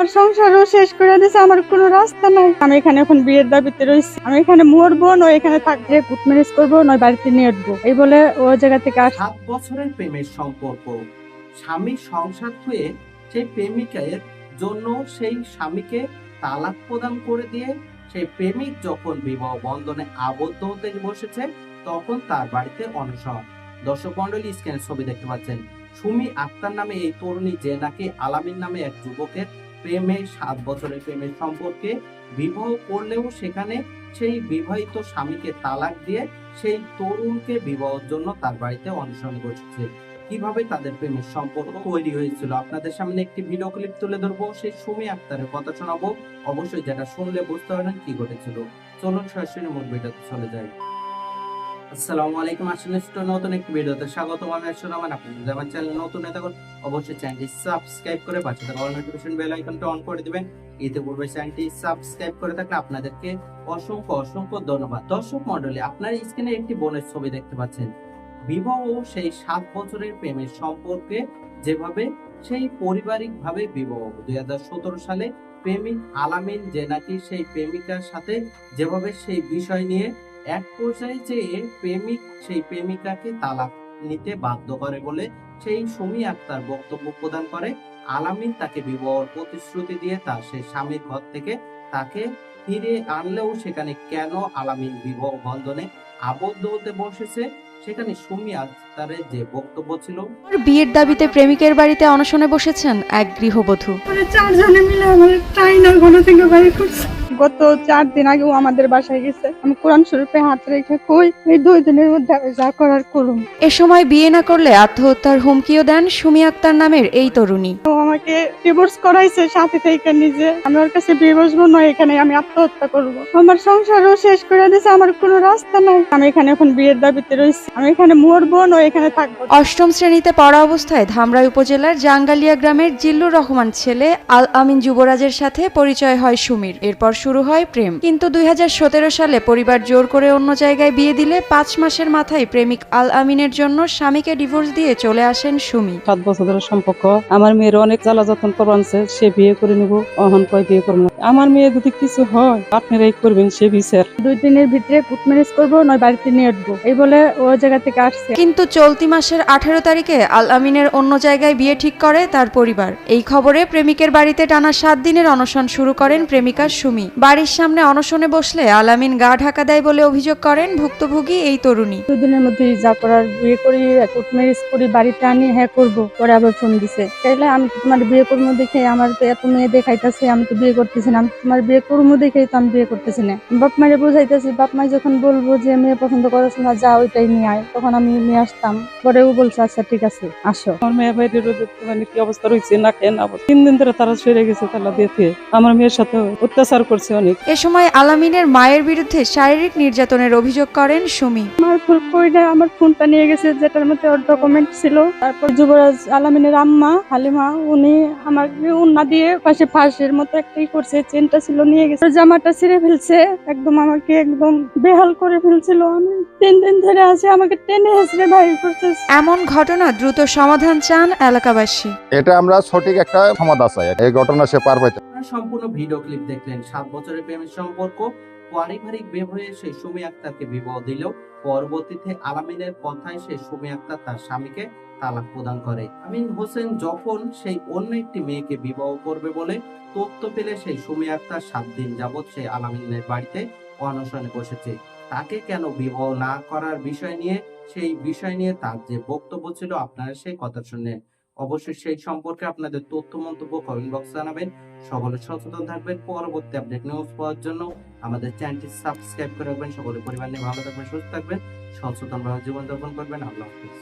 আমার সংসারও শেষ করে দিয়েছে আমার কোনো রাস্তা নাই। আমি এখানে এখন বিয়ের দাবিতে রয়েছি আমি এখানে মরবো, নয় এখানে থাকলে ম্যারেজ করব, নয় বাড়িতে নিয়ে উঠবো এই বলে ও জায়গা থেকে আস সাত বছরের প্রেমের সম্পর্ক। স্বামী সংসার সেই জন্য সেই স্বামীকে তালাক প্রদান করে দিয়ে সেই প্রেমিক যখন বিবাহ বন্ধনে আবদ্ধ হতে বসেছে, তখন তার বাড়িতে অনশন। দর্শক মন্ডলী স্ক্যানের ছবি দেখতে পাচ্ছেন। সুমি আক্তার নামে এই তরুণী যে নাকি আলামিন নামে এক যুবকের প্রেমে, সাত বছরের প্রেমের সম্পর্কে বিবাহ করলেও সেখানে সেই বিবাহিত স্বামীকে তালাক দিয়ে সেই তরুণকে বিবাহের জন্য তার বাড়িতে অনশন করছে। কীভাবে তাদের প্রেমের সম্পর্ক তৈরি হয়েছিল? আপনাদের সামনে একটি ভিডিও ক্লিপ তুলে ধরবো। সেই সুমি আক্তারের কথা শোনাবো। অবশ্যই যেটা শুনলে বুঝতে পারবেন কি ঘটেছিল। চলুন সরাসরি মূল ভিডিওতে চলে যাই। আসসালামু আলাইকুম, আসলে নতুন একটি ভিডিওতে স্বাগতম। আমি আসলে আমার চ্যানেল নতুন অবশ্যই চ্যানেলটি সাবস্ক্রাইব করে পাশে থাকা নোটিফিকেশন বেল আইকনটা অন করে চ্যানেলটি সাবস্ক্রাইব করে থাকলে আপনাদেরকে অসংখ্য অসংখ্য ধন্যবাদ। দর্শক মন্ডলী আপনার স্ক্রিনে একটি বোনের ছবি দেখতে পাচ্ছেন। বিবাহ সেই সাত বছরের প্রেমের সম্পর্কে যেভাবে, সেই পারিবারিক ভাবে বিবাহ। দুই হাজার সতেরো সালে প্রেমিক আলামিন যে নাকি সেই প্রেমিকার সাথে যেভাবে সেই বিষয় নিয়ে এক পর্যায়ে যে প্রেমিক সেই প্রেমিকাকে তালাক নিতে বাধ্য করে বলে সেই সুমি আক্তার বক্তব্য প্রদান করে। আলামিন তাকে বিবাহর প্রতিশ্রুতি দিয়ে তার সেই স্বামীর ঘর থেকে তাকে ফিরে আনলেও সেখানে কেন আলামিন বিবাহ বন্ধনে আবদ্ধ হতে বসেছে? সেখানে সুমি আক্তারের যে বক্তব্য ছিল বিয়ের দাবিতে প্রেমিকের বাড়িতে অনশনে বসেছেন এক গৃহবধূ। চারজনে মিলে আমার ট্রাইনার ঘন থেকে বাইরে করছে। গত চার দিন আগে ও আমাদের বাসায় গেছে। আমি কোরআন শরীফে হাত রেখে কই এই দুই দিনের মধ্যে আমি যা করার করুন এ সময় বিয়ে না করলে আত্মহত্যার হুমকিও দেন সুমি আক্তার নামের এই তরুণী। আমাকে ডিভোর্স করাইছে সাথে থেকে নিজে। আমি ওর কাছে বিয়ে বসবো নয় এখানে আমি আত্মহত্যা করব। আমার সংসারও শেষ করে দিয়েছে আমার কোনো রাস্তা নাই। আমি এখানে এখন বিয়ের দাবিতে রয়েছি আমি এখানে মরবো নয় এখানে থাকব। অষ্টম শ্রেণীতে পড়া অবস্থায় ধামরাই উপজেলার জাঙ্গালিয়া গ্রামের জিল্লুর রহমান ছেলে আল আমিন যুবরাজের সাথে পরিচয় হয় সুমির। এরপর শুরু হয় প্রেম। কিন্তু দুই হাজার সতেরো সালে পরিবার জোর করে অন্য জায়গায় বিয়ে দিলে পাঁচ মাসের মাথায় প্রেমিক আল আমিনের জন্য স্বামীকে ডিভোর্স দিয়ে চলে আসেন সুমি। সাত বছরের সম্পর্ক। আমার মেয়ের অনেক জ্বালা যত্ন করবানছে সে বিয়ে করে নিব অহন কয় বিয়ে করব না। আমার মেয়ে যদি কিছু হয় আপনারাই করবেন সে বিচার দুই দিনের ভিতরে কুট ম্যারেজ করব নয় বাড়িতে নিয়ে উঠবো এই বলে ও জায়গা থেকে আসছে। কিন্তু চলতি মাসের আঠারো তারিখে আল আমিনের অন্য জায়গায় বিয়ে ঠিক করে তার পরিবার। এই খবরে প্রেমিকের বাড়িতে টানা সাত দিনের অনশন শুরু করেন প্রেমিকা সুমি। বাড়ির সামনে অনশনে বসলে আল আমিন গা ঢাকা দেয় বলে অভিযোগ করেন ভুক্তভোগী এই তরুণী। দুই দিনের মধ্যে যা করার বিয়ে করি ম্যারেজ করি বাড়িতে আনি হ্যাঁ করব। পরে আবার ফোন দিছে। তাইলে আমি তোমার বিয়ে করব দেখে আমার তো এত মেয়ে দেখাইতেছে আমি তো বিয়ে করতেছি না। তোমার বিয়ে করব দেখেই তো আমি বিয়ে করতেছি না। বাপ মায়ের বুঝাইতেছি বাপ মাই যখন বলব যে মেয়ে পছন্দ করার সময় যা ওইটাই নিয়ে আয়। তখন আমি নিয়ে আসতাম। পরেও বলছে আচ্ছা ঠিক আছে আসো। আমার মেয়ে বাইরের মানে কি অবস্থা রয়েছে না না অবস্থা। তিন দিন ধরে তারা সরে গেছে দিয়ে থুয়ে। আমার মেয়ের সাথে অত্যাচার করছে অনেক। এ সময় আলামিনের মায়ের বিরুদ্ধে শারীরিক নির্যাতনের অভিযোগ করেন সুমি। আমার ফোন কইরা আমার ফোনটা নিয়ে গেছে যেটার মধ্যে ওর ডকুমেন্ট ছিল। তারপর যুবরাজ আলামিনের আম্মা হালিমা উনি আমাকে উন্না দিয়ে পাশে ফাঁসের মতো একটাই করছে চেনটা ছিল নিয়ে গেছে। জামাটা ছিঁড়ে ফেলছে একদম আমাকে একদম বেহাল করে ফেলছিল। আমি তিন দিন ধরে আছে আমাকে টেনে হেসড়ে বাইরে করছে। এমন ঘটনা দ্রুত সমাধান চান এলাকাবাসী। এটা আমরা সঠিক একটা সমাধান চাই এই ঘটনা সে পার পাইতে। সম্পূর্ণ ভিডিও ক্লিপ দেখলেন। সাত বছরের প্রেমের সম্পর্ক পারিবারিক বিয়ে হয়ে সেই সুমি আক্তারকে বিবাহ দিলেও পরবর্তীতে আলামিনের কথায় সেই সুমি আক্তার তার স্বামীকে তালাক প্রদান করে। আমিন হোসেন যখন সেই অন্য একটি মেয়েকে বিবাহ করবে বলে তথ্য পেলে সেই সুমি আক্তার সাত দিন যাবৎ সেই আলামিনের বাড়িতে অনশনে বসেছে। তাকে কেন বিবাহ না করার বিষয় নিয়ে, সেই বিষয় নিয়ে তার যে বক্তব্য ছিল, আপনারা সেই কথা শুনলেন। অবশ্যই সেই সম্পর্কে আপনাদের তথ্য, মন্তব্য কমেন্ট বক্স জানাবেন। সকলে সচেতন থাকবেন। পরবর্তী আপডেট নিউজ পাওয়ার জন্য আমাদের চ্যানেলটি সাবস্ক্রাইব করে রাখবেন। সকলে পরিবার নিয়ে ভালো থাকবেন, সুস্থ থাকবেন, সচেতনভাবে জীবনযাপন করবেন। আল্লাহ হাফিজ।